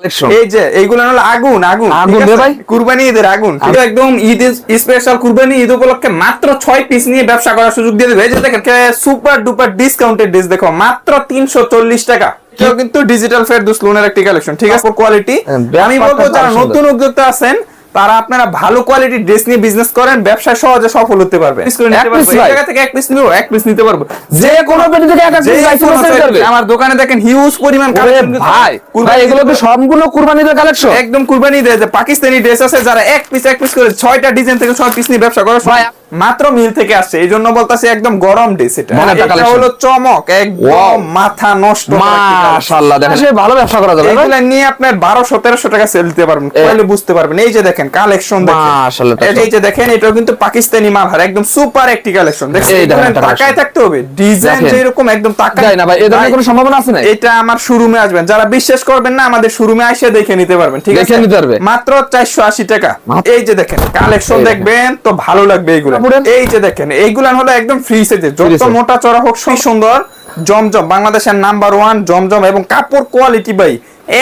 Collection এই যে এইগুলো হলো আগুন আগুন আগুন ঠিক রে আছে? ভাই। কুরবানি ঈদের আগুন একদম ঈদ স্পেশাল কুরবানি ঈদ উপলক্ষে মাত্র ছয় পিস নিয়ে ব্যবসা করার সুযোগ দিয়ে দেবে। এই যে দেখেন সুপার ডুপার ডিসকাউন্টেড ড্রেস দেখো মাত্র তিনশো চল্লিশ টাকা। কিন্তু ডিজিটাল লোনের একটি কালেকশন ঠিক আছে? কোয়ালিটি আমি বলব যারা নতুন উদ্যোক্তা আছেন তারা আপনারা ভালো কোয়ালিটির ড্রেস নিয়ে বিজনেস করেন ব্যবসায় সহজে সফল হতে পারবে এক piece ভাই। জায়গা থেকে এক পিস নিবো এক পিস নিতে পারব। যে কোনো পেটি থেকে এক। আমার দোকানে দেখেন হিউজ পরিমাণ ভাই। এগুলো কি সম্পূর্ণ কুরবানিদের কালেকশন একদম কুরবানি দেয় যে পাকিস্তানি ড্রেস আছে যারা এক পিস এক পিস করে ছয়টা ডিজাইন থেকে ছয় পিস নিয়ে ব্যবসা করে ভাই, মাত্র মিল থেকে আসছে এই জন্য বলতেছি একদম গরম ড্রেস এটা এটা হলো চমক একদম মাথা নষ্ট। মাশাআল্লাহ দেখেন ভালো ব্যবসা করা যাবে। এগুলা নিয়ে আপনার বারোশো তেরোশো টাকা সেল দিতে পারবেন তাহলে বুঝতে পারবেন। এই যে দেখেন কালেকশন দেখেন। মাশাআল্লাহ, এই যে দেখেন এটাও কিন্তু পাকিস্তানি মাল হার একদম সুপার একটি কালেকশন দেখেন তাকায় থাকতে হবে। ডিজাইন দেখেন। যেরকম একদম তাকায় না ভাই এ ধরনের ভাই, কোনো সম্ভাবনা আছে না এটা আমার শোরুমে আসবেন। যারা বিশ্বাস করবেন না আমাদের শোরুমে এসে দেখে নিতে পারবেন ঠিক দেখে আছে নিতে পারবে। মাত্র চারশো আশি টাকা। এই যে দেখেন কালেকশন দেখবেন তো ভালো লাগবে এইগুলো কাপড়ের- এই যে দেখেন এইগুলান হলো একদম ফ্রি সাইজের যত মোটা চড়া হোক সুন্দর জমজম বাংলাদেশের নাম্বার ওয়ান জমজম এবং কাপড় কোয়ালিটি ভাই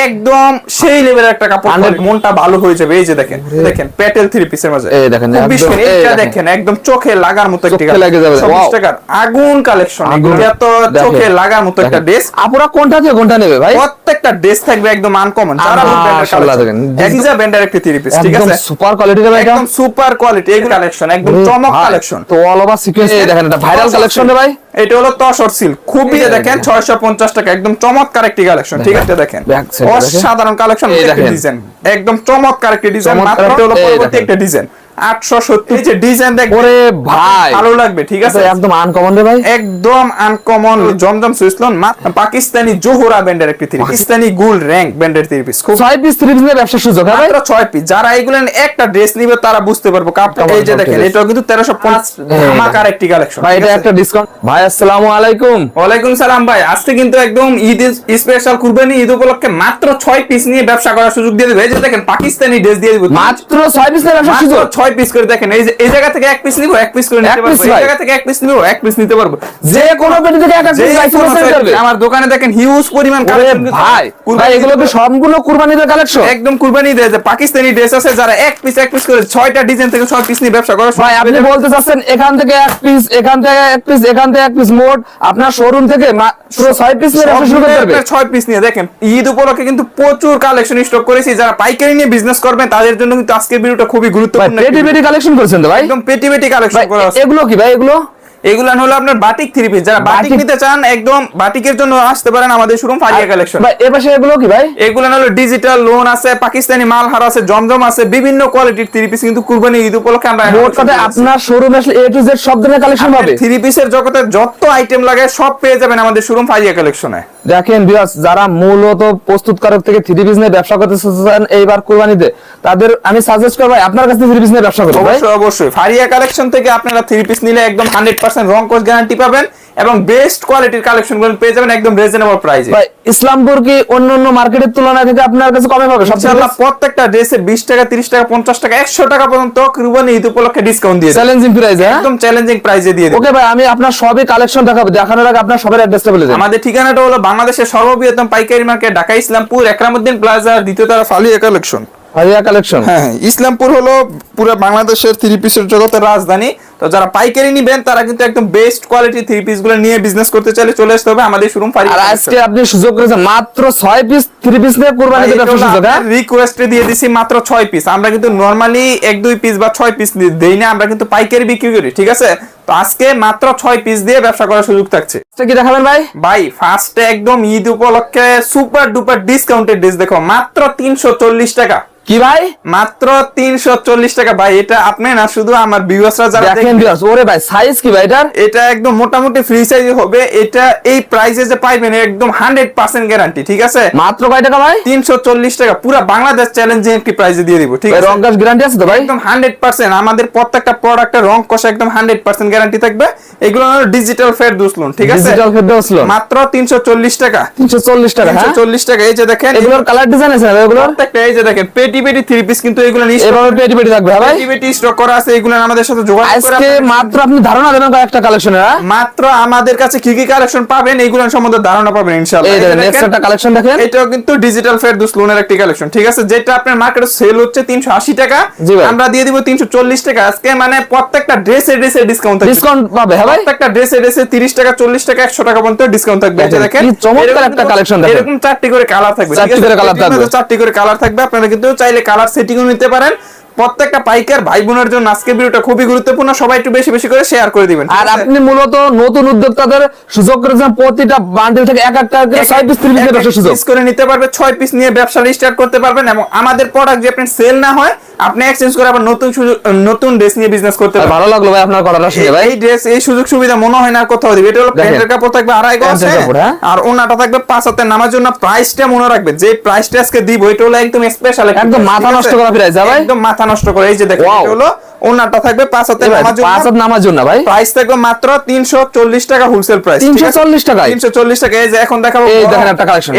একদম সেই লেভেলের একটা কাপড় 100 মনটা ভালো হয়ে যাবে এই যে দেখেন দেখেন প্যাটেল থ্রি পিসের মাঝে এই দেখেন, একদম- এইটা দেখেন। একদম চোখে লাগার মতো একটি চোখে লেগে যাবে। টাকার আগুন কালেকশন আগুন। এত চোখে লাগার মতো একটা। ড্রেস আপুরা কোনটা থেকে কোনটা নেবে ভাই প্রত্যেকটা ড্রেস থাকবে একদম আনকমন যারা মাশাআল্লাহ দেখেন। এক্সা ব্যান্ডের একটি থ্রি পিস ঠিক একদম আছে সুপার কোয়ালিটির ভাই একদম সুপার কোয়ালিটি এই কালেকশন একদম চমক কালেকশন তো অল ওভার সিকোয়েন্স দেখেন এটা ভাইরাল কালেকশন রে ভাই এটা হলো তসর সিল খুবই দেখেন ছয়শো পঞ্চাশ টাকা একদম চমৎকার একটি কালেকশন ঠিক আছে দেখেন। অসাধারণ কালেকশন এই দেখেন। ডিজাইন একদম চমৎকার একটি ডিজাইন মাত্র হলো পরবর্তী একটা ডিজাইন আটশো সত্তর। যে ডিজাইন দেখবেন ওরে ভাই। ভালো লাগবে ঠিক আছে? একদম আনকমন রে ভাই। একদম uncommon Zamzam swiss lawn Pakistani Zohra ব্যান্ডের একটি থ্রি পাকিস্তানি। গুল র্যাঙ্ক ব্যান্ডের থ্রি পিস খুব ছয় পিস থ্রি পিসের ব্যবসার সুযোগ হ্যাঁ মাত্র পিস যারা একটা ড্রেস নিবে তারা বুঝতে পারব। কাপড় এই যে দেখেন? এটাও কিন্তু তেরোশো পাঁচ ধামাকার একটি কালেকশন ভাই এটা একটা ডিসকাউন্ট ভাই আসসালামু আলাইকুম। ওয়ালাইকুম সালাম ভাই। আজকে কিন্তু একদম ঈদ স্পেশাল কুরবানি ঈদ উপলক্ষে মাত্র ছয় পিস নিয়ে ব্যবসা করার সুযোগ দিয়ে দেবে। এই যে দেখেন পাকিস্তানি ড্রেস দিয়ে দিব। মাত্র ছয় পিসের সুযোগ। ছয় পিস করে দেখেন এই যে এই জায়গা থেকে এক পিস নিবো এক পিস করে নিতে পারব। এই জায়গা থেকে এক পিস নিবো এক পিস নিতে পারব। যে কোনো পেটি থেকে এক পিস সেল করবে আমার দোকানে দেখেন হিউজ পরিমাণ কিন্তু- ভাই ভাই এগুলো কি সম্পূর্ণ কুরবানিদের কালেকশন একদম কুরবানি দেয় যে পাকিস্তানি ড্রেস আছে যারা এক পিস এক পিস করে ছয়টা ডিজাইন থেকে ছয় পিস নিয়ে ব্যবসা করে ভাই আপনি বলতে চাচ্ছেন এখান থেকে এক পিস এখান থেকে এক পিস এখান থেকে এক পিস মোট আপনার শোরুম থেকে পুরো ছয় পিস নিয়ে ব্যবসা শুরু করতে পারবে ছয় পিস নিয়ে দেখেন ঈদ উপলক্ষে কিন্তু প্রচুর কালেকশন স্টক করেছি। যারা পাইকারি নিয়ে বিজনেস করবেন তাদের জন্য কিন্তু আজকের ভিডিওটা খুবই গুরুত্বপূর্ণ পেটি পেটি কালেকশন করেছেন তো ভাই? একদম পেটি পেটি কালেকশন করা আছে। এগুলো কি ভাই এগুলো? এগুলো হলো আপনার বাটিক থ্রি পিস যারা বাটিক নিতে চান একদম বাটিকের জন্য আসতে পারেন আমাদের শোরুম ফারিয়া কালেকশন ভাই এ পাশে এগুলো কি ভাই? এগুলো হলো ডিজিটাল লোন আছে পাকিস্তানি মালহার আছে জমজম আছে বিভিন্ন কোয়ালিটির থ্রি পিস কিন্তু কুরবানি ঈদ উপলক্ষে আমরা মোট কথা আপনার শোরুমে আসলে এ টু জেড সব ধরনের কালেকশন পাবে? থ্রি পিসের জগতে যত আইটেম লাগে সব পেয়ে যাবেন আমাদের শোরুম ফারিয়া কালেকশনে দেখেন বিয়াস যারা মূলত প্রস্তুতকারক থেকে থ্রি পিস নিয়ে ব্যবসা করতে চান এইবার কুরবানিতে তাদের আমি সাজেস্ট করব আপনার কাছে থ্রি পিস নিয়ে ব্যবসা ভাই। অবশ্যই অবশ্যই। ফারিয়া কালেকশন থেকে আপনারা থ্রি পিস নিলে একদম হান্ড্রেড পার্সেন্ট রং কোর্স গ্যারান্টি পাবেন এবং বেস্ট কোয়ালিটির কালেকশনগুলো পেয়ে যাবেন একদম রিজনেবল প্রাইসে ভাই ইসলামপুর কি অন্য অন্য মার্কেটের তুলনায় থেকে আপনার কাছে কমে পাবে? সবচেয়ে ইনশাআল্লাহ প্রত্যেকটা ড্রেসে বিশ টাকা তিরিশ টাকা পঞ্চাশ টাকা একশো টাকা পর্যন্ত কুরবানি ঈদ উপলক্ষে ডিসকাউন্ট দিয়ে চ্যালেঞ্জিং প্রাইস একদম চ্যালেঞ্জিং প্রাইসে দিয়ে ওকে ভাই আমি আপনার সবই কালেকশন দেখাবো। দেখানোর আগে আপনার সবার অ্যাড্রেসটা বলে দেন। আমাদের ঠিকানাটা হলো বাংলাদেশের সর্ববৃহত্তম পাইকারি মার্কেট ঢাকা ইসলামপুর একরামুদ্দিন প্লাজা দ্বিতীয় তারা ফালিয়া কালেকশন হারিয়া কালেকশন হ্যাঁ হ্যাঁ। ইসলামপুর হলো পুরো বাংলাদেশের থ্রি পিসের জগতের রাজধানী। তো যারা পাইকারি নিবেন তারা কিন্তু একদম বেস্ট কোয়ালিটি থ্রি পিসগুলো নিয়ে বিজনেস করতে চাইলে চলে আসতে হবে আমাদের শোরুম ফারি আর আজকে আপনি সুযোগ করেছেন মাত্র ছয় পিস থ্রি পিস নিয়ে কুরবানিতে ব্যবসা সুযোগ হ্যাঁ? রিকোয়েস্টে দিয়ে দিছি মাত্র ছয় পিস আমরা কিন্তু নরমালি এক দুই পিস বা ছয় পিস দেই না আমরা কিন্তু পাইকারি বিক্রি করি ঠিক আছে? তো আজকে মাত্র ছয় পিস দিয়ে ব্যবসা করার সুযোগ থাকছে। কি দেখাবেন ভাই? ভাই ফার্স্টে একদম ঈদ উপলক্ষে সুপার ডুপার ডিসকাউন্টেড ড্রেস দেখো মাত্র তিনশো চল্লিশ টাকা। কি ভাই? মাত্র তিনশো চল্লিশ টাকা ভাই এটা আপনি না শুধু আমার ভিউয়ার্সরা যারা দেখেন দেখবেন, ওরে ভাই সাইজ কি ভাই এটার? এটা একদম মোটামুটি ফ্রি সাইজ হবে এটা এই প্রাইসে যে পাইবেন একদম হান্ড্রেড পার্সেন্ট গ্যারান্টি ঠিক আছে? মাত্র কয় টাকা ভাই? তিনশো চল্লিশ টাকা পুরো বাংলাদেশ চ্যালেঞ্জিং একটি প্রাইসে দিয়ে দিব ঠিক আছে? রং কাজ গ্যারান্টি আছে তো ভাই? একদম হান্ড্রেড পার্সেন্ট আমাদের প্রত্যেকটা প্রোডাক্টের রং কষা একদম হান্ড্রেড পার্সেন্ট গ্যারান্টি থাকবে এগুলো ডিজিটাল ফেয়ার দুসলুন ঠিক আছে? ডিজিটাল ফেড আসলো মাত্র তিনশো চল্লিশ টাকা। তিনশো চল্লিশ টাকা তিনশো হ্যাঁ চল্লিশ টাকা এই যে দেখেন এগুলোর কালার ডিজাইন আছে এগুলোর? প্রত্যেকটা এই যে দেখেন পেটি পেটি পেটি থ্রি পিস কিন্তু এগুলো এভাবে পেটি পেটি থাকবে ভাই? পেটি পেটি স্টক করা আছে এগুলো আমাদের সাথে যোগাযোগ করে আজকে আপনারা- মাত্র আপনি ধারণা দেবেন কয়েকটা কালেকশনের হ্যাঁ? মাত্র আমাদের কাছে কি কি কালেকশন পাবেন এইগুলো সম্বন্ধে ধারণা পাবেন ইনশাআল্লাহ। এই এই দেখেন নেক্সট একটা কালেকশন দেখেন। এটাও কিন্তু ডিজিটাল ফেরদৌস লোনের একটি কালেকশন ঠিক আছে? যেটা আপনার মার্কেটে সেল হচ্ছে 380 টাকা আমরা দিয়ে দিব 340 টাকা। আজকে মানে প্রত্যেকটা ড্রেসে ড্রেসে ডিসকাউন্ট থাকবে। ডিসকাউন্ট পাবে হ্যাঁ ভাই? প্রত্যেকটা ড্রেসে ড্রেসে 30 টাকা 40 টাকা 100 টাকা পর্যন্ত ডিসকাউন্ট থাকবে। এই যে দেখেন, দেখেন চমৎকার একটা কিন্তু- দেখেন। এরকম চারটি করে কালার থাকবে চারটি করে colour থাকবে। চারটি করে কালার থাকবে আপনারা কিন্তু চাইলে কালার সেটিংও নিতে পারেন। প্রত্যেকটা পাইকার ভাই বোনের জন্য আজকে ভিডিওটা খুবই গুরুত্বপূর্ণ। সবাই একটু বেশি বেশি করে শেয়ার করে দিবেন আর আপনি মূলত নতুন উদ্যোক্তাদের সুযোগ করেছেন প্রতিটা বান্ডেল থেকে এক একটা করে ছয় পিস তিরিশ ব্যবসার সুযোগ। করে নিতে পারবে ছয় পিস নিয়ে ব্যবসা স্টার্ট করতে পারবেন এবং আমাদের প্রোডাক্ট যে আপনার সেল না হয় আপনি এক্সচেঞ্জ করে আবার নতুন নতুন ড্রেস নিয়ে বিজনেস করতে পারবেন। ভালো লাগল ভাই আপনার কথাটা শুনে ভাই। এই ড্রেস এই সুযোগ সুবিধা মনে হয় না কোথাও দিবে। এটা হলো প্যান্টের কাপড় থাকবে আড়াই গজ হ্যাঁ? হ্যাঁ। আর ওনাটা থাকবে পাঁচ হাতে নামার জন্য প্রাইসটা মনে রাখবে। যে প্রাইসটা আজকে দিব এটা হলো একদম স্পেশাল একদম মাথা নষ্ট করা হ্যাঁ ভাই? একদম মাথা নষ্ট করে এই যে দেখেন এটা হলো ওনারটা থাকবে পাঁচ হাতে নামাজ ভাই, নামার জন্য পাঁচ হাত নামাজ জন্য ভাই। প্রাইস থাকবে মাত্র 340 টাকা হোলসেল প্রাইস 340 তিনশো 340 টাকা। এই যে এখন দেখাবো এই। দেখেন একটা কালেকশন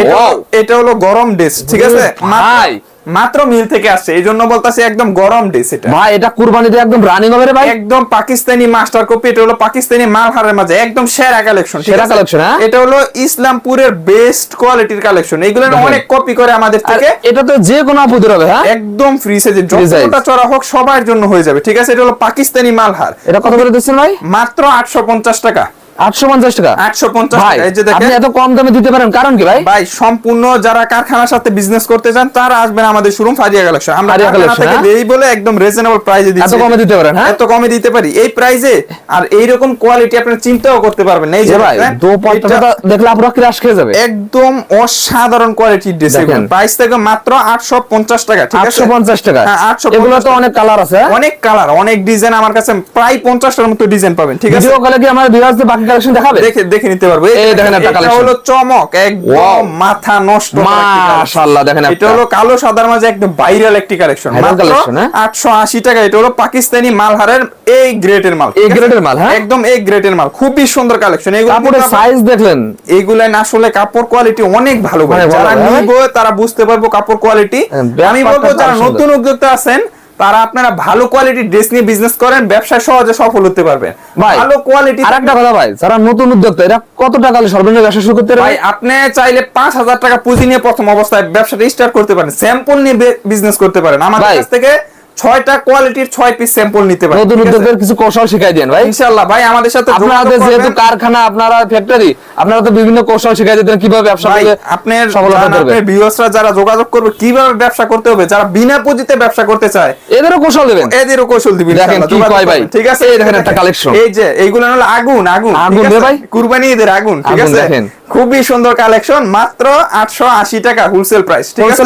এটা হলো- গরম ড্রেস ঠিক আছে? ভাই। মাত্র মিল থেকে আসছে। এই জন্য বলতাছি একদম গরম ড্রেস এটা ভাই এটা কুরবানিতে একদম রানিং হবে রে ভাই? একদম পাকিস্তানি মাস্টার কপি এটা হলো পাকিস্তানি মালহারের মাঝে একদম সেরা কালেকশন সেরা collection, হ্যাঁ? এটা হলো ইসলামপুরের বেস্ট কোয়ালিটির কালেকশন এগুলো অনেক কপি করে আমাদের থেকে। এটা তো যে কোনো আপুদের হবে হ্যাঁ? একদম ফ্রি সাইজে যতটা চড়া হোক সবার জন্য হয়ে যাবে ঠিক আছে? এটা হলো পাকিস্তানি মালহার। এটা কত করে দিচ্ছেন ভাই? মাত্র 850 টাকা। আটশো পঞ্চাশ টাকা? 850 ভাই টাকা। এই যে দেখেন। আপনি এত কম দামে দিতে পারেন কারণ কি ভাই? ভাই সম্পূর্ণ যারা কারখানার সাথে বিজনেস করতে চান তারা আসবেন আমাদের শোরুম ফারিয়া কালেকশন আমরা কারখানা থেকে হ্যাঁ? দেই বলে একদম রিজনেবল প্রাইসে দিচ্ছি। এত কমে দিতে পারেন হ্যাঁ? এত কমে দিতে পারি। এই প্রাইসে আর এইরকম কোয়ালিটি আপনি চিন্তাও করতে পারবেন এই যে যে ভাই দো এটা দেখলে আপনারা ক্রাশ খেয়ে যাবে। একদম অসাধারণ কোয়ালিটির ড্রেস দেখেন। প্রাইস থেকে মাত্র 850 টাকা ঠিক আছে? টাকা। হ্যাঁ, 850 এগুলো তো অনেক কালার আছে? অনেক কালার অনেক ডিজাইন আমার কাছে প্রায় 50টার মতো ডিজাইন পাবেন ঠিক আছে? ভিডিও কলে কি আমার ভিউয়ার্সদের বাকি কালেকশন দেখাবে? দেখে দেখে নিতে পারব। এই দেখেন একটা এটা হলো চমক একদম মাথা নষ্ট। মাশাআল্লাহ দেখেন এটা হলো কালো সাদার মাঝে একদম ভাইরাল একটি কালেকশন হ্যাঁ? আটশো আশি টাকা। এটা হলো পাকিস্তানি মালহারের এই গ্রেটের মাল এর মাল, হ্যাঁ? একদম এই মাল। খুবই সুন্দর কালেকশন এগুলো কাপড়ের সাইজ দেখলেন। এইগুলা আসলে কাপড় কোয়ালিটি অনেক ভালো ভালো, যারা হ্যাঁ? তারা বুঝতে পারব কাপড় কোয়ালিটি হ্যাঁ, আমি বলব যারা নতুন উদ্যোক্তা আছেন তারা আপনারা ভালো কোয়ালিটির ড্রেস নিয়ে বিজনেস করেন ব্যবসায় সহজে সফল হতে পারবেন ভাই ভালো কোয়ালিটি আর একটা কথা ভাই যারা নতুন উদ্যোক্তা এরা কত টাকা দিয়ে সর্বনিম্ন ব্যবসা শুরু করতে ভাই আপনি চাইলে পাঁচ হাজার টাকা পুঁজি নিয়ে প্রথম অবস্থায় ব্যবসাটা স্টার্ট করতে পারেন স্যাম্পল নিয়ে বিজনেস করতে পারেন আমাদের। কাছ থেকে ছয়টা কোয়ালিটির ছয় পিস স্যাম্পল নিতে পারেন। নতুন উদ্যোগের কিছু কৌশল শিখাই দেন ভাই। ইনশাআল্লাহ ভাই আমাদের সাথে আপনাদের যেহেতু কারখানা আপনারা ফ্যাক্টরি আপনারা তো বিভিন্ন কৌশল শিখাই দিতেন কীভাবে ব্যবসা করলে আপনার আপনার ভিউয়ার্সরা যারা যোগাযোগ করবে কীভাবে ব্যবসা করতে হবে যারা বিনা পুঁজিতে ব্যবসা করতে চায় এদেরও কৌশল দেবেন। এদেরও কৌশল দিবেন দেখেন কি কয় ভাই। ঠিক আছে? এই দেখেন একটা collection। এই যে এইগুলো হলো আগুন আগুন আগুন ভাই। কুরবানি এদের আগুন ঠিক আছে? দেখেন। খুবই সুন্দর কালেকশন মাত্র 880 টাকা হোলসেল প্রাইস ঠিক আছে?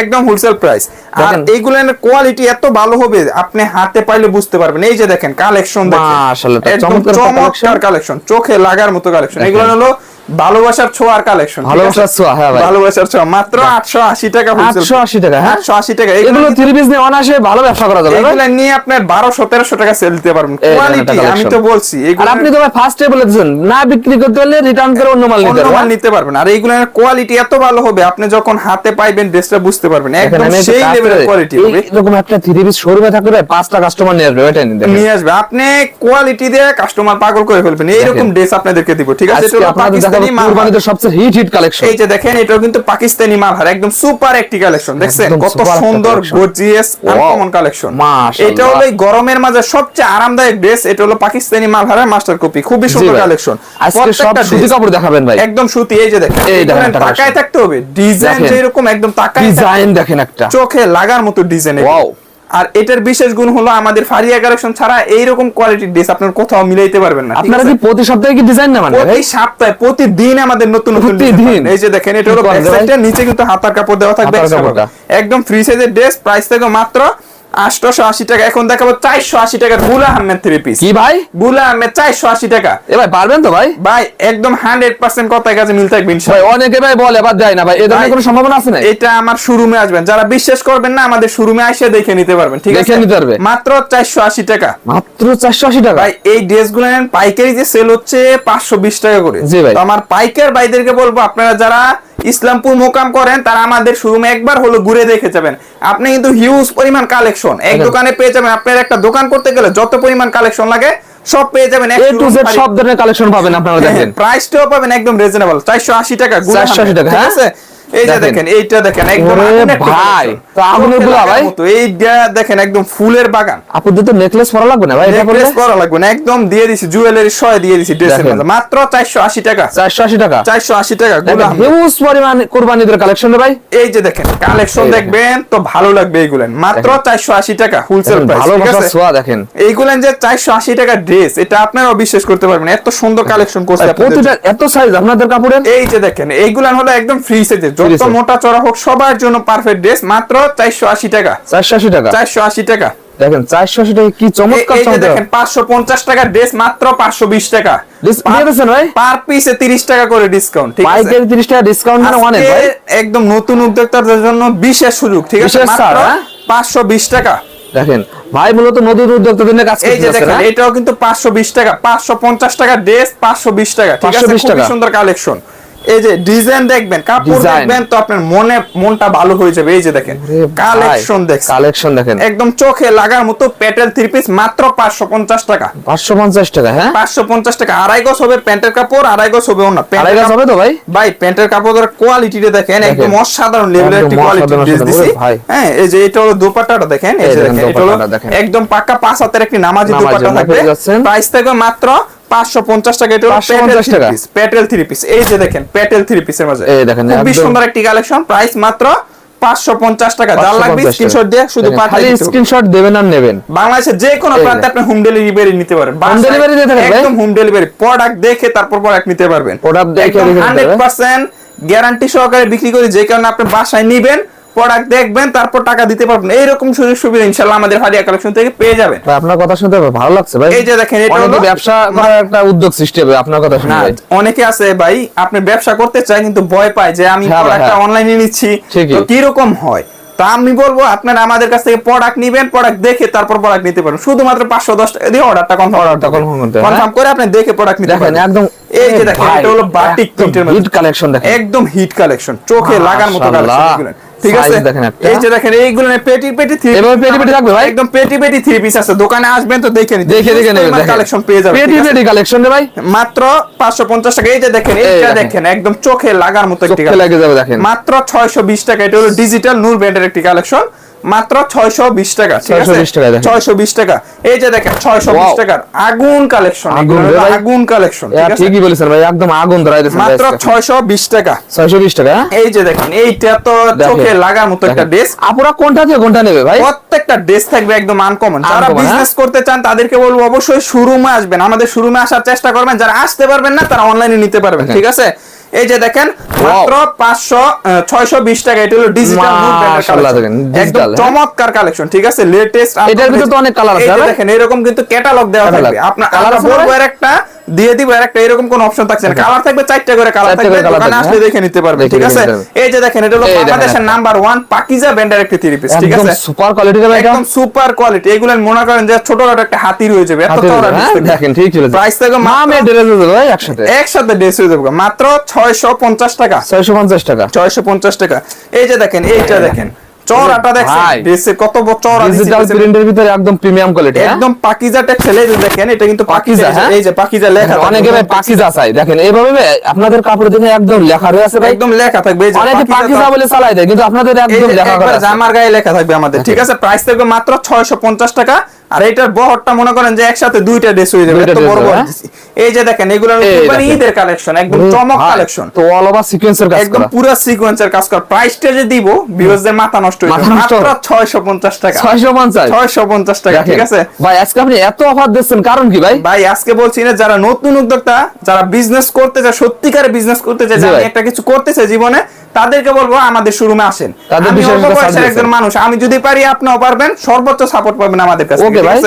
একদম হোলসেল প্রাইস আর। এইগুলোর কোয়ালিটি এত ভালো হবে আপনি হাতে পাইলে বুঝতে পারবেন। এই যে দেখেন কালেকশন দেখেন। চমৎকার কালেকশন চোখে লাগার মতো কালেকশন এগুলো হলো ভালোবাসার ছোঁয়ার কালেকশন ভালোবাসার ছোঁয়া, হ্যাঁ ভাই। ভালোবাসার ছোঁয়া মাত্র 880 টাকা wholesale 880 টাকা, হ্যাঁ? 880 টাকা এগুলো থ্রি পিস নিয়ে অনায়াসে ভালো ব্যবসা করা যাবে। এগুলা নিয়ে আপনার বারোশো তেরোশো টাকা সেল দিতে পারবেন। কোয়ালিটি আমি তো বলছি আর এগুলো আপনি তো ভাই ফার্স্টে না বিক্রি করতে হলে রিটার্ন করে অন্য মাল নিতে অন্য মাল নিতে পারবেন। আর এইগুলোর কোয়ালিটি এত ভালো হবে আপনি যখন হাতে পাইবেন ড্রেসটা বুঝতে পারবেন। একদম সেই লেভেলের কোয়ালিটি হবে। এইরকম একটা থ্রি পিস শোরুমে থাকলে ভাই পাঁচটা কাস্টমার নিয়ে আসবে নিয়ে আসবে। আপনি কোয়ালিটি দিয়ে কাস্টমার পাগল করে ফেলবেন। এইরকম ড্রেস আপনাদেরকে দিব ঠিক আছে? এটা আজকে হলো আপনাদের দেখাবো পাকিস্তানি মাল কুরবানিতে সবচেয়ে হিট হিট কালেকশন এই যে দেখেন এটাও কিন্তু পাকিস্তানি মালহার একদম সুপার একটি কালেকশন দেখছেন? কত সুন্দর গর্জিয়াস আনকমন কালেকশন এটা হলো গরমের মাঝে সবচেয়ে আরামদায়ক ড্রেস এটা হলো পাকিস্তানি মালহারের মাস্টার কপি খুবই সুন্দর কালেকশন আজকে সব সুতি কাপড় দেখাবেন ভাই। একদম সুতি এই যে দেখেন এই দেখেন তাকায় থাকতে হবে। ডিজাইন। যেরকম একদম তাকায় ডিজাইন দেখেন একটা। চোখে লাগার মতো ডিজাইন. আর এটার বিশেষ গুণ হলো আমাদের ফারিয়া কালেকশন ছাড়া এইরকম কোয়ালিটির ড্রেস আপনার কোথাও মিলাইতে পারবেন না আপনারা? কি প্রতি সপ্তাহে কি ডিজাইন না মানে প্রতি সপ্তাহে প্রতিদিন আমাদের নতুন নতুন design এই যে দেখেন এটা হলো ব্যাক সাইডটা নিচে কিন্তু হাতার কাপড় দেওয়া থাকবে। একদম ফ্রি সাইজের ড্রেস প্রাইস থেকে মাত্র 880 টাকা এখন দেখাবো 480 টাকা বুলা আহমেদ থ্রি পিস কি ভাই? বুলা আহমেদ 480 টাকা। এ ভাই পারবেন তো ভাই? ভাই একদম 100% কথায় কাছে মিল ভাই অনেকে ভাই বলে আবার দেয় না ভাই এ ধরনের কোনো সম্ভাবনা আছে না এটা আমার শোরুমে আসবেন। যারা বিশ্বাস করবেন না আমাদের শোরুমে এসে দেখে নিতে পারবেন ঠিক আছে? দেখে নিতে পারবে। মাত্র 480 টাকা। মাত্র চারশো আশি টাকা? ভাই এই ড্রেসগুলো পাইকারি যে সেল হচ্ছে 520 টাকা করে। জি ভাই। তো আমার পাইকার ভাইদেরকে বলব আপনারা যারা ইসলামপুর মোকাম করেন তারা আমাদের শোরুমে একবার হলো ঘুরে দেখে যাবেন। আপনি কিন্তু হিউজ পরিমাণ কালেকশন এক দোকানে পেয়ে যাবেন। আপনার একটা দোকান করতে গেলে যত পরিমাণ কালেকশন লাগে সব পেয়ে যাবেন এ টু জেড সব ধরনের কালেকশন পাবেন আপনারা দেখেন। প্রাইসটাও পাবেন একদম রিজনেবল 480 টাকা চারশো 480 টাকা, ঠিক হ্যাঁ? আছে? এই যে দেখেন। দেখেন এইটা দেখেন একদম ওরে আগুনের একটা ভাই, তো আগুনের চোখে ভাই। মতো। এইটা দেখেন একদম ফুলের বাগান। আপুদের তো নেকলেস পরা লাগবে না ভাই নেকলেস করা লাগবে না একদম দিয়ে দিছি জুয়েলারি সয় দিয়ে দিছি ড্রেসের মধ্যে। মাত্র 480 টাকা। 480 টাকা? 480 টাকা গুলা হিউজ পরিমাণ কোরবানিদের কালেকশন ভাই। এই যে দেখেন কালেকশন দেখবেন তো ভালো লাগবে এইগুলেন। মাত্র 480 টাকা হোলসেল দেখেন, প্রাইস এইগুলেন যে 480 টাকা ড্রেস এটা আপনারাও বিশ্বাস করতে পারবেন এত সুন্দর কালেকশন করছে প্রতিটা এত সাইজ আপনাদের কাপড়ের? এই যে দেখেন এইগুলান হলো একদম ফ্রি সাইজে Free যত। মোটা চড়া হোক সবার জন্য পারফেক্ট ড্রেস মাত্র 480 টাকা। 480 টাকা? 480 টাকা। দেখেন 480 টাকা কি চমৎকার চমৎকার দেখেন 550 টাকা ড্রেস মাত্র 520 টাকা। ভাই? পার পিসে 30 টাকা করে ডিসকাউন্ট ঠিক আছে? পাইকারি 30 টাকা ডিসকাউন্ট মানে আজকে ভাই। একদম নতুন উদ্যোক্তাদের জন্য বিশেষ সুযোগ ঠিক আছে? মাত্র হ্যাঁ? 520 টাকা। দেখেন ভাই মূলত নদীর উদ্যোক্তাদের নিয়ে কাজ এই যে করতেছে দেখেন এটাও কিন্তু 520 টাকা 550 টাকা ড্রেস 520 টাকা ঠিক আছে? 520 খুবই টাকা। সুন্দর কালেকশন এই যে ডিজাইন দেখবেন কাপড় দেখবেন তো আপনার মনে মনটা ভালো হয়ে যাবে। এই যে দেখেন কালেকশন দেখছেন। কালেকশন দেখেন। একদম চোখে লাগার মতো প্যাটেল থ্রি পিস মাত্র 550 টাকা। 550 টাকা হ্যাঁ? 550 টাকা। আড়াই গজ হবে প্যান্টের কাপড় আড়াই গজ হবে ওনা আড়াই গাছ হবে তো ভাই? ভাই প্যান্টের কাপড়ের কোয়ালিটিটা দেখেন একদম অসাধারণ লেভেলের একটি কোয়ালিটি ড্রেস দিছি। হ্যাঁ এই যে এটা হলো দোপাট্টাটা দেখেন এই যে দেখেন, দেখেন এটা হলো একদম পাক্কা পাঁচ হাতের একটি নামাজি নামাজি, দোপাট্টা থাকবে। প্রাইস থাকবে মাত্র 550 টাকা এটা টাকা। প্যাটেল থ্রি পিস এই যে দেখেন প্যাটেল থ্রি পিসের মাঝে। এই দেখেন, খুবই সুন্দর একটি কালেকশন প্রাইস মাত্র 550 টাকা। যার লাগবে স্ক্রিনশট দিয়ে শুধু পাঠিয়ে খালি দিতে হবে। স্ক্রিনশট দেবেন আর নেবেন। বাংলাদেশের যে কোনো প্রান্তে আপনি হোম ডেলিভারি নিতে পারেন থাকেন একদম হোম ডেলিভারি প্রোডাক্ট দেখে তারপর প্রোডাক্ট নিতে পারবেন। Product দেখে দেখে নিতে হান্ড্রেড পারবেন। পার্সেন্ট গ্যারান্টি সহকারে বিক্রি করি যে কারণে আপনি বাসায় নিবেন। প্রোডাক্ট দেখবেন তারপর টাকা দিতে পারবেন। এইরকম সুযোগ সুবিধা ইনশাল্লাহ আমাদের হারিয়া কালেকশন থেকে পেয়ে যাবেন। ভাই আপনার কথা শুনতে ভালো লাগছে ভাই। এই যে দেখেন, এটা হলো- ব্যবসা করার একটা উদ্যোগ সৃষ্টি হবে আপনার কথা শুনে অনেকে আছে ভাই আপনি ব্যবসা করতে চায় কিন্তু ভয় পায় যে আমি হ্যাঁ প্রোডাক্টটা হ্যাঁ। অনলাইনে নিচ্ছি। ঠিকই। তো কীরকম হয়? তা আমি বলব আপনারা আমাদের কাছ থেকে প্রোডাক্ট নিবেন প্রোডাক্ট দেখে তারপর প্রোডাক্ট নিতে পারেন শুধুমাত্র পাঁচশো দশ টাকা দিয়ে অর্ডারটা কনফার্ম Order টা confirm করতে কনফার্ম করে আপনি দেখে প্রোডাক্ট নিতে পারেন একদম এই যে দেখেন এটা হলো বাটিক প্রিন্টের হিট কালেকশন দেখেন। একদম হিট কালেকশন চোখে লাগার মতো কালেকশন ঠিক আছে? দেখেন। এই যে দেখেন এইগুলো পেটি পেটি থ্রি এভাবে পেটি পেটি থাকবে ভাই? একদম পেটি পেটি থ্রি পিস আছে। দোকানে আসবেন তো দেখে নিতে দেখে দেখে নেবেন কালেকশন পেয়ে যাবেন পেটি পেটি কালেকশন রে ভাই। মাত্র পাঁচশো পঞ্চাশ টাকা। এই যে দেখেন এইটা দেখেন। একদম চোখে লাগার মতো একটি চোখে লাগে যাবে দেখেন। মাত্র ছয়শো বিশ টাকা। এটা হলো ডিজিটাল নূর ব্র্যান্ডের একটি কালেকশন মাত্র ছয়শো বিশ টাকা ঠিক আছে? 620 টাকা দেখেন। ছয়শো বিশ টাকা। এই যে দেখেন ছয়শো বিশ টাকার আগুন কালেকশন আগুন কালেকশন ঠিকই বলেছেন ভাই একদম আগুন মাত্র ছয়শো বিশ টাকা। 620 টাকা হ্যাঁ? এই যে দেখেন এইটা তো। চোখে লাগার মতো একটা ড্রেস আপুরা কোনটা থেকে কোনটা নেবে ভাই? প্রত্যেকটা ড্রেস থাকবে একদম আনকমন যারা বিজনেস করতে চান তাদেরকে বলব অবশ্যই শোরুমে আসবেন। আমাদের শোরুমে আসার চেষ্টা করবেন। যারা আসতে পারবেন না তারা অনলাইনে নিতে পারবেন ঠিক আছে? এই যে দেখেন মাত্র পাঁচশো ছয়শো বিশ টাকা। এটা হলো ডিজিটাল মাশাআল্লাহ দেখেন, একদম হ্যাঁ? চমৎকার কালেকশন ঠিক আছে? লেটেস্ট এটার ভিতরে তো অনেক কালার আছে? দেখেন এরকম কিন্তু ক্যাটালগ দেওয়া। থাকবে। আপনার আলাদা আমরা বলব একটা দিয়ে দিব এর একটা এরকম কোন অপশন থাকছে না। কালার থাকবে চারটা করে কালার থাকবে দোকানে আসলে হ্যাঁ? দেখে নিতে পারবেন দেখে ঠিক আছে? এই যে দেখেন এটা হলো বাংলাদেশের নাম্বার ওয়ান পাকিজা ব্র্যান্ডের একটি থ্রি পিস ঠিক আছে? সুপার কোয়ালিটি একদম সুপার কোয়ালিটি এগুলো মনে করেন যে ছোট ছোটখাটো একটা হাতি রয়ে যাবে এত চওড়া হ্যাঁ? দেখেন ঠিক চলেছে প্রাইস থেকে মা মাত্র মেয়ে ড্রেস দেবে ভাই একসাথে। একসাথে ড্রেস হয়ে যাবে। মাত্র ছয়শো পঞ্চাশ টাকা। 650 টাকা। ছয়শো পঞ্চাশ টাকা। এই যে দেখেন এইটা দেখেন। চওড়াটা দেখছেন? ভাই। কত ডিজিটাল প্রিন্টের ভিতরে একদম প্রিমিয়াম কোয়ালিটি একদম পাকিজা টেক্সটাইল এই দেখেন এটা কিন্তু পাকিজা হ্যাঁ? এই যে পাকিজা লেখা অনেকে ভাই পাকিজা চাই দেখেন এইভাবে আপনাদের কাপড় দেখে একদম লেখা রয়ে আছে ভাই। একদম লেখা থাকবে এই যে অনেকে পাকিজা বলে চালাই দেয় কিন্তু আপনাদের একদম লেখা করা আছে। জামার গায়ে লেখা থাকবে আমাদের ঠিক আছে? প্রাইস থাকবে মাত্র 650 টাকা। আর এটার বহরটা মনে করেন যে একসাথে দুইটা ড্রেস হয়ে যাবে এত বড় বড় হ্যাঁ? এই যে দেখেন এগুলো এই ঈদের কালেকশন একদম চমক কালেকশন তো অল ওভার সিকোয়েন্সের কাজ একদম পুরো সিকোয়েন্সের কাজ কর। প্রাইসটা যে দিব ভিউয়ারদের মাথা নষ্ট হয়ে যাবে। মাত্র 650 টাকা। 650 650 টাকা ঠিক আছে? ভাই আজকে আপনি এত অফার দিচ্ছেন কারণ কি ভাই? ভাই আজকে বলছি না যারা নতুন উদ্যোক্তা যারা বিজনেস করতে চায় সত্যিকারে বিজনেস করতে চায় জি যে আমি একটা কিছু করতে চাই জীবনে তাদেরকে বলব আমাদের শোরুমে আসেন। আমি অল্প বয়সের একজন মানুষ। আমি যদি পারি আপনিও পারবেন সর্বোচ্চ সাপোর্ট পাবেন আমাদের কাছে ভাই।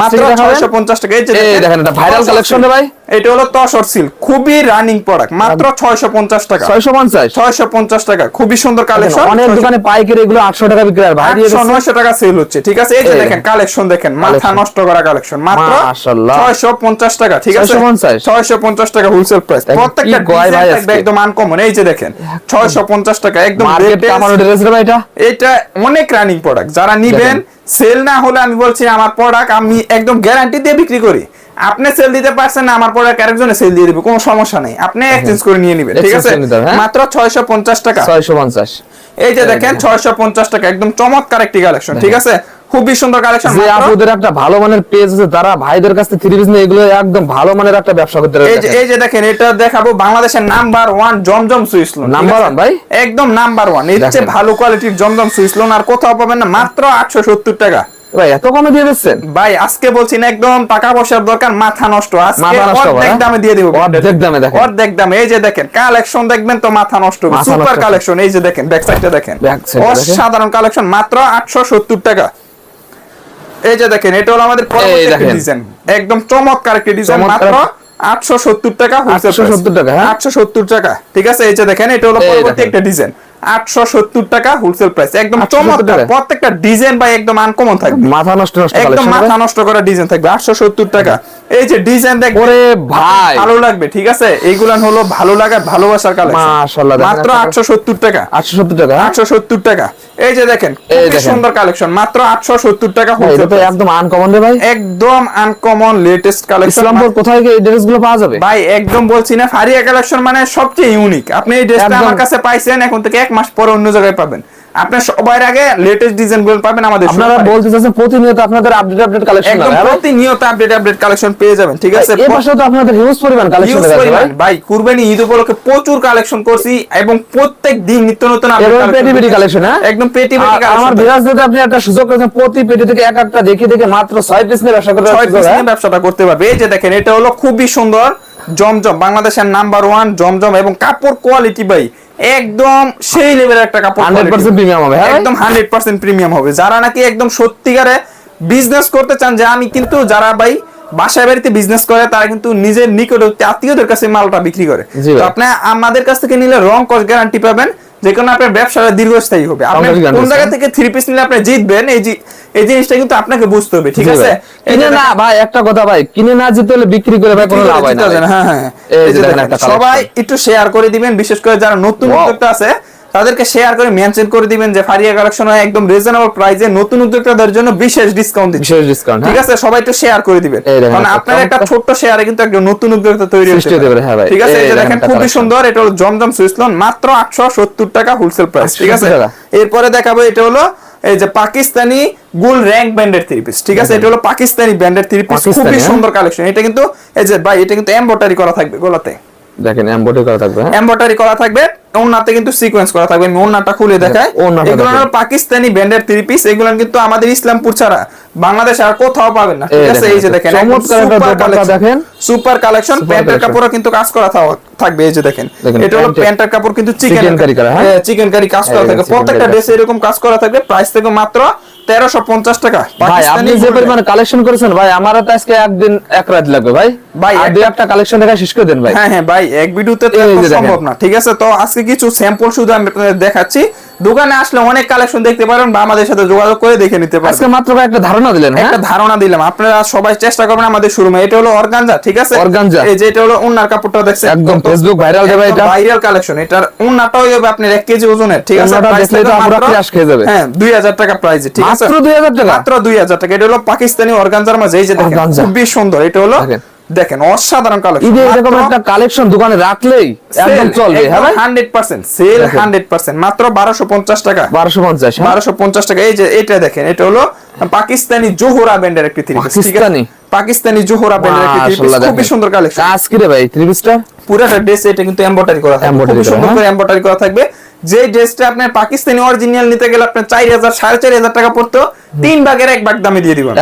মাত্র 650 টাকা এই দেখেন এটা ভাইরাল কালেকশন রে ভাই। এটা হলো তসর সিল্ক খুবই রানিং প্রোডাক্ট মাত্র ছয়শো পঞ্চাশ টাকা। ছয়শো পঞ্চাশ? ছয়শো পঞ্চাশ টাকা খুবই সুন্দর কালেকশন অনেক দোকানে পাইকারি এগুলো আটশো টাকা বিক্রি হয়। ভাই দিয়ে আটশো দিচ্ছে। নয়শো টাকা সেল হচ্ছে ঠিক আছে? এই যে দেখেন কালেকশন দেখেন মাথা নষ্ট করা কালেকশন মাত্র মাশাআল্লাহ। ছয়শো পঞ্চাশ টাকা ঠিক আছে? 650 ছয়শো পঞ্চাশ টাকা হোলসেল প্রাইস প্রত্যেকটা গয় ভাই একদম আনকমন এই যে দেখেন ছয়শো পঞ্চাশ টাকা একদম মার্কেট। কামানো ড্রেস রে ভাই এটা? এটা অনেক রানিং প্রোডাক্ট যারা নিবেন সেল না হলে আমি বলছি আমার প্রোডাক্ট আমি একদম গ্যারান্টি দিয়ে বিক্রি করি। আপনি সেল দিতে পারছেন না আমার প্রোডাক্ট আরেকজনে সেল দিয়ে দিবে কোনো সমস্যা নেই। আপনি এক্সচেঞ্জ করে নিয়ে নেবেন ঠিক আছে? হ্যাঁ? মাত্র ছয়শো পঞ্চাশ টাকা। ছয়শো পঞ্চাশ। এই যে দেখেন ছয়শো পঞ্চাশ টাকা একদম চমৎকার একটি কালেকশন ঠিক আছে? খুবই সুন্দর কালেকশন যে আপুদের একটা ভালো মানের পেজ আছে তারা ভাইদের কাছ থেকে থ্রি পিস নিয়ে এগুলো একদম ভালো মানের একটা ব্যবসা করতে এই যে এই যে দেখেন এটা দেখাবো বাংলাদেশের number one Zamzam swiss lawn Number one, ভাই? একদম নাম্বার ওয়ানের চেয়ে ভালো কোয়ালিটির জমজম সুইস লোন আর কোথাও পাবেন না মাত্র আটশো সত্তর টাকা। ভাই এত কমে দিয়ে দিচ্ছেন? ভাই আজকে বলছি না একদম টাকা পয়সার দরকার মাথা নষ্ট। আজকে অর্ধেক দামে দিয়ে দিব। অর্ধেক দামে দেখেন। অর্ধেক দামে। এই যে দেখেন কালেকশন দেখবেন তো মাথা নষ্ট হবে। Super collection. এই যে দেখেন ব্যাক সাইডটা দেখেন। অসাধারণ কালেকশন মাত্র 870 টাকা। এই যে দেখেন এটা হলো আমাদের পরবর্তী ডিজাইন একদম চমৎকার একটা ডিজাইন। মাত্র 870 টাকা। wholesale price। 870 টাকা, হ্যাঁ? 870 টাকা। ঠিক আছে? এই যে দেখেন এটা হলো পরবর্তী একটা ডিজাইন 870 টাকা হোলসেল প্রাইস একদম চমৎকার। প্রত্যেকটা ডিজাইন ভাই একদম আনকমন থাকবে। মাথা নষ্ট নষ্ট একদম মাথা নষ্ট করা ডিজাইন থাকবে। আটশো সত্তর টাকা। এই যে ডিজাইন দেখবে ওরে ভাই। ভালো লাগবে ঠিক আছে? এইগুলান হলো ভালো লাগার ভালোবাসার কালেকশন মাশাআল্লাহ, মাত্র একটা- আটশো সত্তর টাকা। আটশো সত্তর টাকা হ্যাঁ? আটশো সত্তর টাকা। এই যে দেখেন এই সুন্দর কালেকশন মাত্র আটশো সত্তর টাকা ভাই, এটা। একদম আনকমন রে ভাই। একদম আনকমন লেটেস্ট কালেকশন ইসলামপুর কোথায় এই ড্রেসগুলো পাওয়া যাবে? ভাই একদম বলছি না ফারিয়া কালেকশন মানে সবচেয়ে ইউনিক আপনি এই ড্রেসটা আমার কাছে পাইছেন এখন থেকে এক মাস পরে অন্য জায়গায় পাবেন। আপনি সবার আগে লেটেস্ট ডিজাইনগুলো পাবেন আমাদের আপনারা। বলতে চাচ্ছেন প্রতিনিয়ত আপনাদের আপডেট আপডেট কালেকশন একদম প্রতিনিয়ত আপডেট আপডেট কালেকশন পেয়ে যাবেন ঠিক আছে? এই পাশে তো আপনাদের হিউজ পরিমাণ কালেকশন আছে ভাই। কুরবানি ঈদ উপলক্ষে প্রচুর কালেকশন করছি এবং প্রত্যেক দিন নিত্য নতুন এবং পেটি পেটি কালেকশন হ্যাঁ? একদম পেটি পেটি আর আমার বিরাজ দিতে আপনি একটা সুযোগ করেছেন প্রতি পেটি থেকে এক একটা দেখে দেখে মাত্র ছয় পিস নিয়ে ব্যবসা করতে ছয় পারছেন, পিস? নিয়ে ব্যবসাটা করতে পারবে। এই যে দেখেন এটা হলো খুবই সুন্দর জমজম বাংলাদেশের নাম্বার ওয়ান জমজম এবং কাপড় কোয়ালিটি ভাই। একদম সেই লেভেলের একটা কাপড় 100% প্রিমিয়াম হবে হ্যাঁ একদম হান্ড্রেড পার্সেন্ট প্রিমিয়াম হবে। যারা নাকি একদম সত্যিকারে বিজনেস করতে চান যে আমি কিন্তু যারা ভাই বাসায় বাড়িতে বিজনেস করে তারা কিন্তু নিজের নিকটবর্তী আত্মীয়দের কাছে মালটা বিক্রি করে। তো আপনি আমাদের কাছ থেকে নিলে রং কস গ্যারান্টি পাবেন। যে কোনো আপনার ব্যবসাটা দীর্ঘস্থায়ী হবে। আপনি কোন জায়গা থেকে থ্রি পিস নিলে আপনি জিতবেন এই এই জিনিসটা কিন্তু আপনাকে বুঝতে হবে ঠিক আছে? কিনে না ভাই একটা কথা ভাই কিনে না জিতে হলে বিক্রি করে ভাই কোনো লাভ হয় না হ্যাঁ হ্যাঁ। সবাই একটু শেয়ার করে দিবেন বিশেষ করে যারা নতুন. উদ্যোক্তা আছে তাদেরকে শেয়ার করে মেনশন করে দিবেন যে ফারিয়া কালেকশন একদম রিজনেবল প্রাইসে নতুন উদ্যোক্তাদের জন্য বিশেষ ডিসকাউন্ট দিচ্ছে। বিশেষ ডিসকাউন্ট ঠিক আছে? সবাই একটু শেয়ার করে দিবেন। কারণ আপনার একটা ছোট্ট শেয়ারে কিন্তু একটা নতুন উদ্যোক্তা তৈরি পারে, হ্যাঁ ভাই। ঠিক আছে? এই এই দেখেন খুবই সুন্দর এটা হলো জমজম সুইসলন মাত্র 870 টাকা হোলসেল প্রাইস ঠিক আছে? এরপরে দেখাবো এটা হলো এই যে পাকিস্তানি গুল র্যাঙ্ক ব্যান্ডের থ্রি পিস ঠিক আছে? এটা হলো পাকিস্তানি ব্যান্ডের থ্রি পিস খুবই হ্যাঁ? সুন্দর কালেকশন এটা কিন্তু এই যে ভাই এটা কিন্তু এমব্রয়ডারি করা থাকবে গোলাতে। দেখেন এমবডি করা থাকবে হ্যাঁ? এমব্রয়ডারি করা থাকবে। ওন্নাতে কিন্তু সিকোয়েন্স করা থাকবে। আমি ওনাটা খুলে দেখাই। এগুলো হলো পাকিস্তানি ব্যান্ডের থ্রি পিস এগুলো কিন্তু আমাদের ইসলামপুর ছাড়া বাংলাদেশ আর কোথাও পাবেন না। ঠিক আছে? এই যে দেখেন দেখেন। সুপার কালেকশন প্যান্টের কাপড় কাপড়ও কিন্তু কাজ করা থাকবে এই যে দেখেন। এটা হলো প্যান্টের- কাপড় কিন্তু চিকেন কারি। করা, হ্যাঁ? চিকেন কারি কাজ করা থাকে। প্রত্যেকটা ড্রেসে এরকম কাজ করা থাকবে প্রাইস থেকে মাত্র তেরোশো পঞ্চাশ টাকা। ভাই আপনি যে পরিমাণ কালেকশন করেছেন ভাই আমারও তো আজকে একদিন এক রাত লাগবে ভাই। ভাই, ভাই আর একটা- দুই একটা কালেকশন দেখা শেষ করে দেন ভাই। হ্যাঁ হ্যাঁ ভাই এক ভিডিওতে তো এই এত যে দেখেন। সম্ভব না ঠিক আছে? তো আজকে কিছু স্যাম্পল শুধু আমি আপনাদের দেখাচ্ছি। দোকানে আসলে অনেক কালেকশন দেখতে পারেন বা আমাদের সাথে যোগাযোগ করে দেখে নিতে আজকে মাত্র একটা ধারণা দিলেন হ্যাঁ? একটা ধারণা দিলাম। আপনারা সবাই চেষ্টা করবেন আমাদের শোরুমে এটা হলো অর্গানজা ঠিক আছে? Organza। এই যে এটা হলো উন্নার কাপড়টা দেখছেন? একদম Facebook viral দেবে এটা। ভাইরাল কালেকশন এটার উন্নাটাও হবে আপনার এক কেজি ওজনের ঠিক আছে? Price তো আমরা খেয়ে যাবে। হ্যাঁ দুই হাজার টাকা প্রাইস ঠিক আছে? মাত্র 2000 টাকা? মাত্র দুই হাজার টাকা। এটা হলো পাকিস্তানি অর্গানজার মাঝে এই যে দেখেন খুবই সুন্দর। এটা হলো দেখেন। অসাধারণ কালেকশন এরকম একটা কালেকশন দোকানে রাখলেই একদম চলবে হ্যাঁ সেল মাত্র পঞ্চাশ টাকা। এই যে এটা দেখেন এটা হলো পাকিস্তানি জোহরা ব্যান্ডের একটি থ্রি পিস পাকিস্তানি? পাকিস্তানি জোহরা ব্যান্ডের একটি থ্রি পিস সুন্দর কালেকশন কাজ কি রে ভাই থ্রি পিসটা পুরাটা ড্রেস এটা কিন্তু এমব্রয়ডারি করা থাকবে। সুন্দর হ্যাঁ? করে এমব্রয়ডারি করা থাকবে। যে ড্রেসটা আপনার পাকিস্তানি অরিজিনাল নিতে গেলে আপনার চার হাজার সাড়ে চার হাজার টাকা পড়তো তিন ভাগের এক ভাগ দামে দিয়ে দিবেন।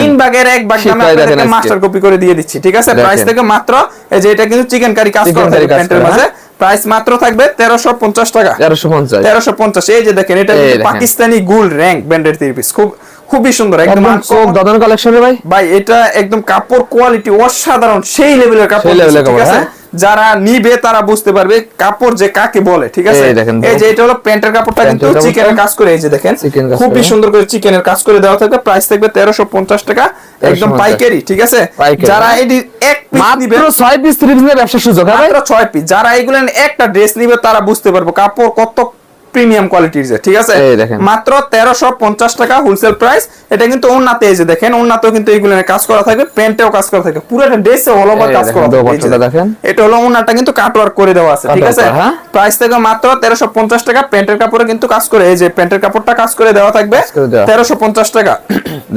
তিন ভাগের এক ভাগ দামে আপনাদেরকে মাস্টার কপি করে দিয়ে দিচ্ছি ঠিক আছে? প্রাইস থেকে মাত্র এই যে এটা কিন্তু চিকেন কারি কাজ করা থাকবে প্যান্টের মাঝে। হ্যাঁ? প্রাইস মাত্র থাকবে তেরোশো পঞ্চাশ টাকা। তেরোশো পঞ্চাশ। তেরোশো পঞ্চাশ এই যে দেখেন এটা কিন্তু পাকিস্তানি গুল র্যাঙ্ক ব্যান্ডের থ্রি পিস খুব খুবই সুন্দর একদম uncommon। কালেকশন ভাই? ভাই এটা একদম কাপড় কোয়ালিটি অসাধারণ সেই লেভেলের কাপড় ঠিক আছে? হ্যাঁ? যারা নিবে তারা বুঝতে পারবে কাপড় যে কাকে বলে ঠিক আছে? এই যে এটা হলো প্যান্টের কাপড়টা কিন্তু। চিকেনের কাজ করে এই যে দেখেন। খুবই। সুন্দর করে চিকেনের কাজ করে দেওয়া থাকবে। প্রাইস থাকবে তেরোশো পঞ্চাশ টাকা একদম পাইকারি ঠিক আছে? যারা এটি এক পিস নিবে মাত্র ছয় পিস থ্রি পিস ব্যবসার সুযোগ হবে। মাত্র ছয় পিস যারা এগুলা একটা ড্রেস নিবে তারা বুঝতে পারবে কাপড় কত প্রিমিয়াম কোয়ালিটির যে ঠিক আছে? মাত্র তেরোশো পঞ্চাশ টাকা হোলসেল প্রাইস এটা কিন্তু ওন্নাতে এই যে দেখেন ওন্নাতেও কিন্তু এইগুলো কাজ করা থাকবে প্যান্টেও কাজ করা থাকবে পুরোটা ড্রেসে অল ওভার কাজ করা দেখেন। এটা হলো ওন্নাটা কিন্তু কাটওয়ার্ক করে দেওয়া আছে ঠিক আছে? হ্যাঁ? প্রাইস থেকে মাত্র তেরোশো পঞ্চাশ টাকা প্যান্টের কাপড়ে কিন্তু কাজ করে এই যে প্যান্টের কাপড়টা কাজ করে দেওয়া থাকবে। তেরোশো পঞ্চাশ টাকা।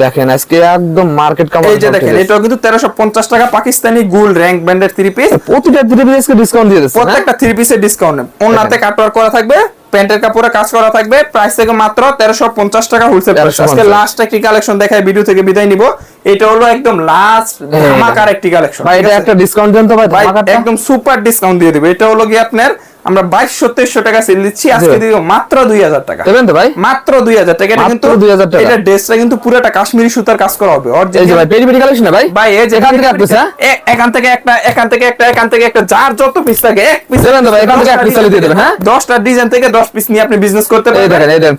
দেখেন আজকে একদম মার্কেট কাপড় এই যে দেখেন এটাও কিন্তু তেরোশো পঞ্চাশ টাকা পাকিস্তানি গুল র্যাঙ্ক ব্র্যান্ডের থ্রি পিস প্রতিটা থ্রি পিস ডিসকাউন্ট দিয়ে দিচ্ছে হ্যাঁ? প্রত্যেকটা থ্রি পিসের ডিসকাউন্ট ওনাতে কাটওয়ার করা থাকবে প্যান্টের কাপড়ে কাজ করা থাকবে। প্রাইস থেকে মাত্র তেরোশো পঞ্চাশ টাকা হোলসেল প্রাইস আজকে লাস্ট একটি কালেকশন দেখায় ভিডিও থেকে বিদায় নিব। এটা হলো একদম লাস্ট ধামাকার একটি কালেকশন ভাই এটা একটা ডিসকাউন্ট দেন তো ভাই ভাই একদম সুপার ডিসকাউন্ট দিয়ে দিবে। এটা হলো কি আপনার আমরা বাইশশো তেইশশো টাকা সেল দিচ্ছি। আজকে দিব মাত্র দুই হাজার টাকা। দেবেন তো ভাই? মাত্র দুই হাজার টাকা। এটা কিন্তু 2000 টাকা। এটা ড্রেসটা কিন্তু পুরোটা কাশ্মীরি সুতার কাজ করা হবে। এই যে ভাই পেরি পেরি কালেকশন ভাই? ভাই এই যে এখান থেকে এক piece, হ্যাঁ? এখান থেকে একটা এখান থেকে একটা এখান থেকে একটা যার যত পিস থাকে এক পিস দেবেন তো ভাই, এখান থেকে এক তাহলে দিয়ে দেবেন, হ্যাঁ? দশটা ডিজাইন থেকে দশ পিস নিয়ে আপনি বিজনেস করতে এই দেখেন এই দেখেন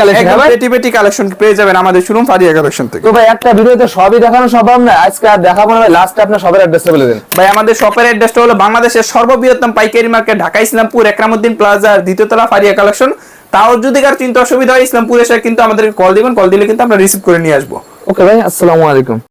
কালেকশন হ্যাঁ ভাই? কালেকশন পেয়ে যাবেন আমাদের শোরুম ফারিয়া কালেকশন থেকে। তো ভাই একটা ভিডিওতে সবই দেখানো সম্ভব না। আজকে আর দেখাবো না ভাই লাস্টে আপনার অ্যাড্রেসটা বলে দিন। ভাই আমাদের শপের অ্যাড্রেসটা হলো বাংলাদেশের সর্ববৃহত্তম পাইকারি মার্কেট ঢাকা ইসলামপুর, একরামুদ্দিন প্লাজা দ্বিতীয়তলা ফারিয়া কালেকশন তাও যদি কার চিন্তা অসুবিধা হয়, ইসলামপুর এসে কিন্তু আমাদেরকে কল দিবেন। কল দিলে কিন্তু আমরা রিসিভ করে নিয়ে আসব। ওকে ভাই, আসসালামু আলাইকুম।